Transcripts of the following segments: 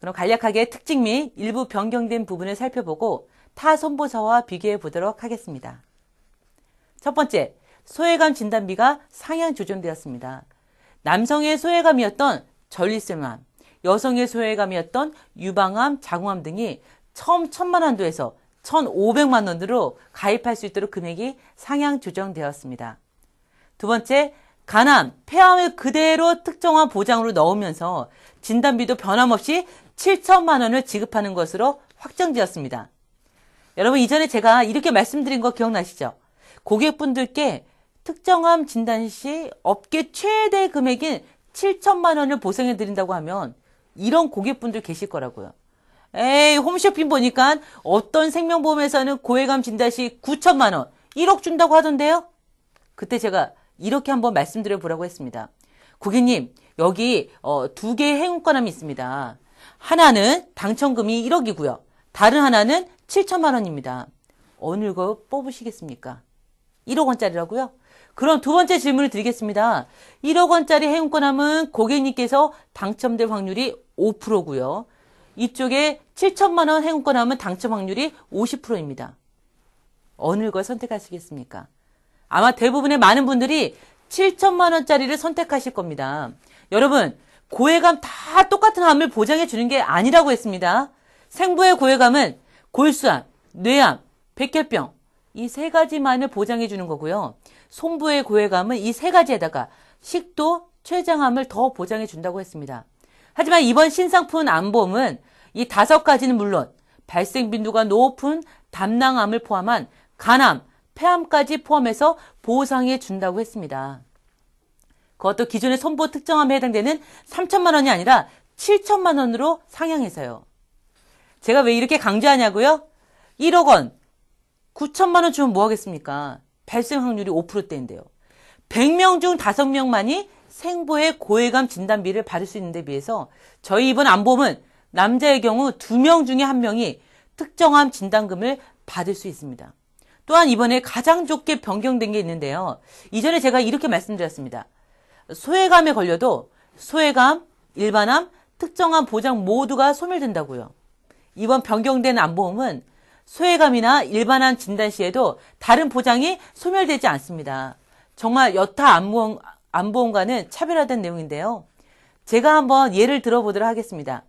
그럼 간략하게 특징 및 일부 변경된 부분을 살펴보고 타 손보사와 비교해 보도록 하겠습니다. 첫 번째, 소외감 진단비가 상향 조정되었습니다. 남성의 소외감이었던 전립선암, 여성의 소외감이었던 유방암, 자궁암 등이 처음 천만 원도에서 1,500만 원으로 가입할 수 있도록 금액이 상향 조정되었습니다. 두 번째, 간암, 폐암을 그대로 특정한 보장으로 넣으면서 진단비도 변함없이 7천만 원을 지급하는 것으로 확정되었습니다. 여러분 이전에 제가 이렇게 말씀드린 거 기억나시죠? 고객분들께 특정암 진단 시 업계 최대 금액인 7천만 원을 보상해 드린다고 하면 이런 고객분들 계실 거라고요. 에이 홈쇼핑 보니까 어떤 생명보험에서는 고해감 진단 시 9천만 원, 1억 준다고 하던데요. 그때 제가 이렇게 한번 말씀드려 보라고 했습니다. 고객님 여기 어, 두 개의 행운권함이 있습니다. 하나는 당첨금이 1억이고요. 다른 하나는 7천만 원입니다. 어느 거 뽑으시겠습니까? 1억 원짜리라고요? 그럼 두 번째 질문을 드리겠습니다. 1억 원짜리 행운권 함은 고객님께서 당첨될 확률이 5%고요. 이쪽에 7천만 원 행운권 함은 당첨 확률이 50%입니다. 어느 걸 선택하시겠습니까? 아마 대부분의 많은 분들이 7천만 원짜리를 선택하실 겁니다. 여러분, 고해감 다 똑같은 암을 보장해 주는 게 아니라고 했습니다. 생부의 고해감은 골수암, 뇌암, 백혈병 이 세 가지만을 보장해 주는 거고요. 손부의 고해감은 이 세 가지에다가 식도, 췌장암을 더 보장해 준다고 했습니다. 하지만 이번 신상품 암보험은 이 다섯 가지는 물론 발생 빈도가 높은 담낭암을 포함한 간암, 폐암까지 포함해서 보상해 준다고 했습니다. 그것도 기존의 선보 특정암에 해당되는 3천만 원이 아니라 7천만 원으로 상향해서요. 제가 왜 이렇게 강조하냐고요? 1억 원, 9천만 원 주면 뭐 하겠습니까? 발생 확률이 5%대인데요. 100명 중 5명만이 생보의 고해감 진단비를 받을 수 있는 데 비해서 저희 이번 안보험은 남자의 경우 2명 중에 1명이 특정암 진단금을 받을 수 있습니다. 또한 이번에 가장 좋게 변경된 게 있는데요. 이전에 제가 이렇게 말씀드렸습니다. 소외감에 걸려도 소외감, 일반암, 특정암 보장 모두가 소멸된다고요. 이번 변경된 암보험은 소외감이나 일반암 진단 시에도 다른 보장이 소멸되지 않습니다. 정말 여타 암보험, 암보험과는 차별화된 내용인데요. 제가 한번 예를 들어보도록 하겠습니다.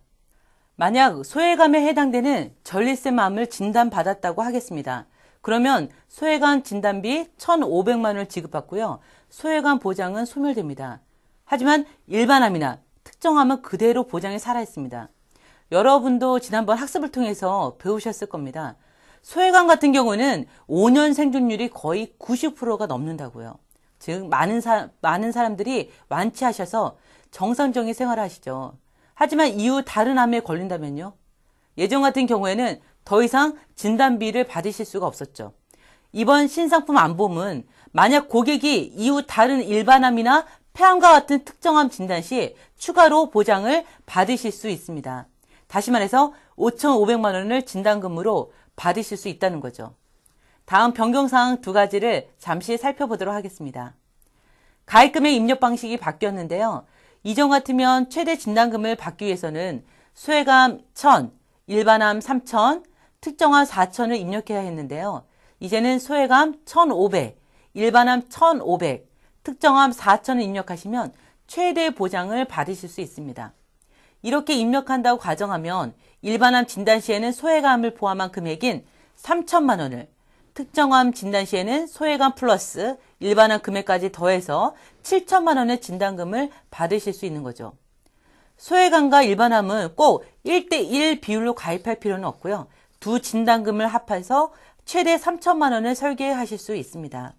만약 소외감에 해당되는 전립선암을 진단받았다고 하겠습니다. 그러면 소외감 진단비 1,500만 원을 지급받고요. 소외감 보장은 소멸됩니다. 하지만 일반암이나 특정암은 그대로 보장이 살아있습니다. 여러분도 지난번 학습을 통해서 배우셨을 겁니다. 소외감 같은 경우는 5년 생존율이 거의 90%가 넘는다고요. 즉 많은 사, 많은 사람들이 완치하셔서 정상적인 생활을 하시죠. 하지만 이후 다른 암에 걸린다면요. 예전 같은 경우에는 더 이상 진단비를 받으실 수가 없었죠. 이번 신상품 안보험은 만약 고객이 이후 다른 일반암이나 폐암과 같은 특정암 진단 시 추가로 보장을 받으실 수 있습니다. 다시 말해서 5,500만 원을 진단금으로 받으실 수 있다는 거죠. 다음 변경사항 두 가지를 잠시 살펴보도록 하겠습니다. 가입금의 입력 방식이 바뀌었는데요. 이전 같으면 최대 진단금을 받기 위해서는 수혜감 1000, 일반암 3000, 특정암 4000을 입력해야 했는데요. 이제는 소외감 1500, 일반암 1500, 특정암 4000을 입력하시면 최대 보장을 받으실 수 있습니다. 이렇게 입력한다고 가정하면 일반암 진단 시에는 소외감을 포함한 금액인 3천만 원을 특정암 진단 시에는 소외감 플러스 일반암 금액까지 더해서 7천만 원의 진단금을 받으실 수 있는 거죠. 소외감과 일반암은 꼭 1대1 비율로 가입할 필요는 없고요. 두 진단금을 합해서 최대 3천만 원을 설계하실 수 있습니다.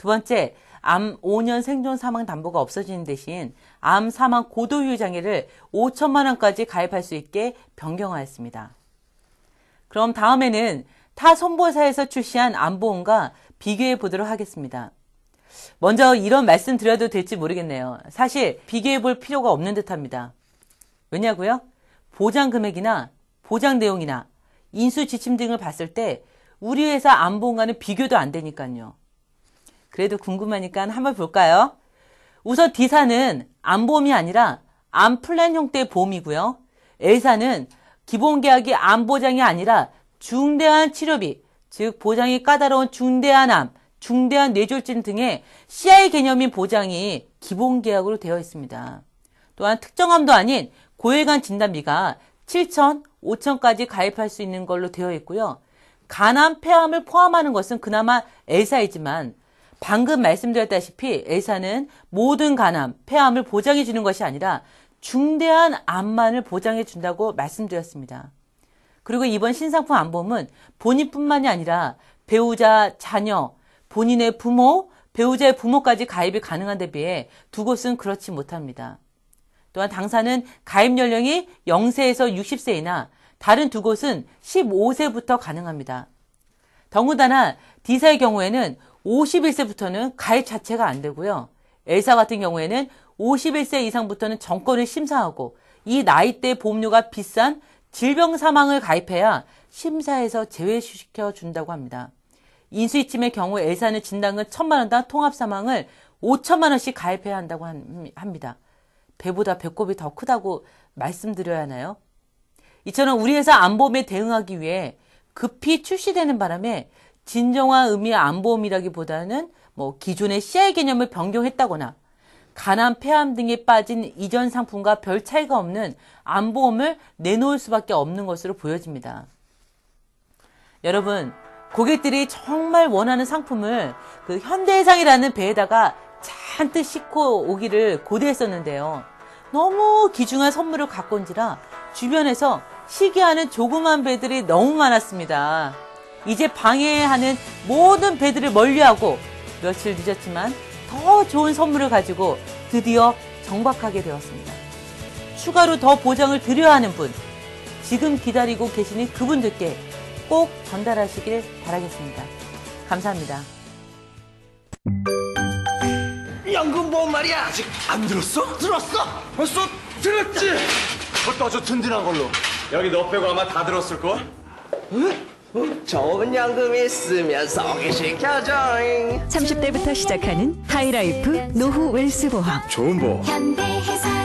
두 번째, 암 5년 생존 사망 담보가 없어지는 대신 암 사망 고도유 장애를 5천만 원까지 가입할 수 있게 변경하였습니다. 그럼 다음에는 타 선보사에서 출시한 암보험과 비교해 보도록 하겠습니다. 먼저 이런 말씀 드려도 될지 모르겠네요. 사실 비교해 볼 필요가 없는 듯 합니다. 왜냐고요? 보장 금액이나 보장 내용이나 인수 지침 등을 봤을 때 우리 회사 암보험과는 비교도 안 되니까요. 그래도 궁금하니까 한번 볼까요? 우선 D사는 암보험이 아니라 암플랜 형태의 보험이고요. A사는 기본 계약이 암 보장이 아니라 중대한 치료비, 즉 보장이 까다로운 중대한 암, 중대한 뇌졸중 등의 CI 개념인 보장이 기본 계약으로 되어 있습니다. 또한 특정암도 아닌 고혈관 진단비가 7천, 5천까지 가입할 수 있는 걸로 되어 있고요. 간암, 폐암을 포함하는 것은 그나마 L사이지만 방금 말씀드렸다시피 L사는 모든 간암, 폐암을 보장해 주는 것이 아니라 중대한 암만을 보장해 준다고 말씀드렸습니다. 그리고 이번 신상품 안보험은 본인뿐만이 아니라 배우자, 자녀, 본인의 부모, 배우자의 부모까지 가입이 가능한 데 비해 두 곳은 그렇지 못합니다. 또한 당사는 가입 연령이 0세에서 60세이나 다른 두 곳은 15세부터 가능합니다. 더군다나 D사의 경우에는 51세부터는 가입 자체가 안 되고요. L사 같은 경우에는 51세 이상부터는 정권을 심사하고 이 나이대 보험료가 비싼 질병 사망을 가입해야 심사에서 제외시켜 준다고 합니다. 인수이침의 경우 L사는 진단금 1천만 원당 통합 사망을 5천만 원씩 가입해야 한다고 합니다. 배보다 배꼽이 더 크다고 말씀드려야 하나요? 이처럼 우리 회사 안보험에 대응하기 위해 급히 출시되는 바람에 진정한 의미의 안보험이라기보다는 뭐 기존의 CI 개념을 변경했다거나 간암, 폐암 등에 빠진 이전 상품과 별 차이가 없는 안보험을 내놓을 수밖에 없는 것으로 보여집니다. 여러분, 고객들이 정말 원하는 상품을 그 현대해상이라는 배에다가 잔뜩 싣고 오기를 고대했었는데요. 너무 귀중한 선물을 갖고 온지라 주변에서 시기하는 조그만 배들이 너무 많았습니다. 이제 방해하는 모든 배들을 멀리하고 며칠 늦었지만 더 좋은 선물을 가지고 드디어 정박하게 되었습니다. 추가로 더 보장을 드려야 하는 분, 지금 기다리고 계시는 그분들께 꼭 전달하시길 바라겠습니다. 감사합니다. 연금보험 말이야 아직 안 들었어? 들었어 벌써 들었지 그것도 아주 든든한 걸로. 여기 너 빼고 아마 다 들었을걸? 좋은 연금 있으면 소개시켜줘 30대부터 시작하는 하이라이프 노후 웰스 보험. 좋은 보. 현대해상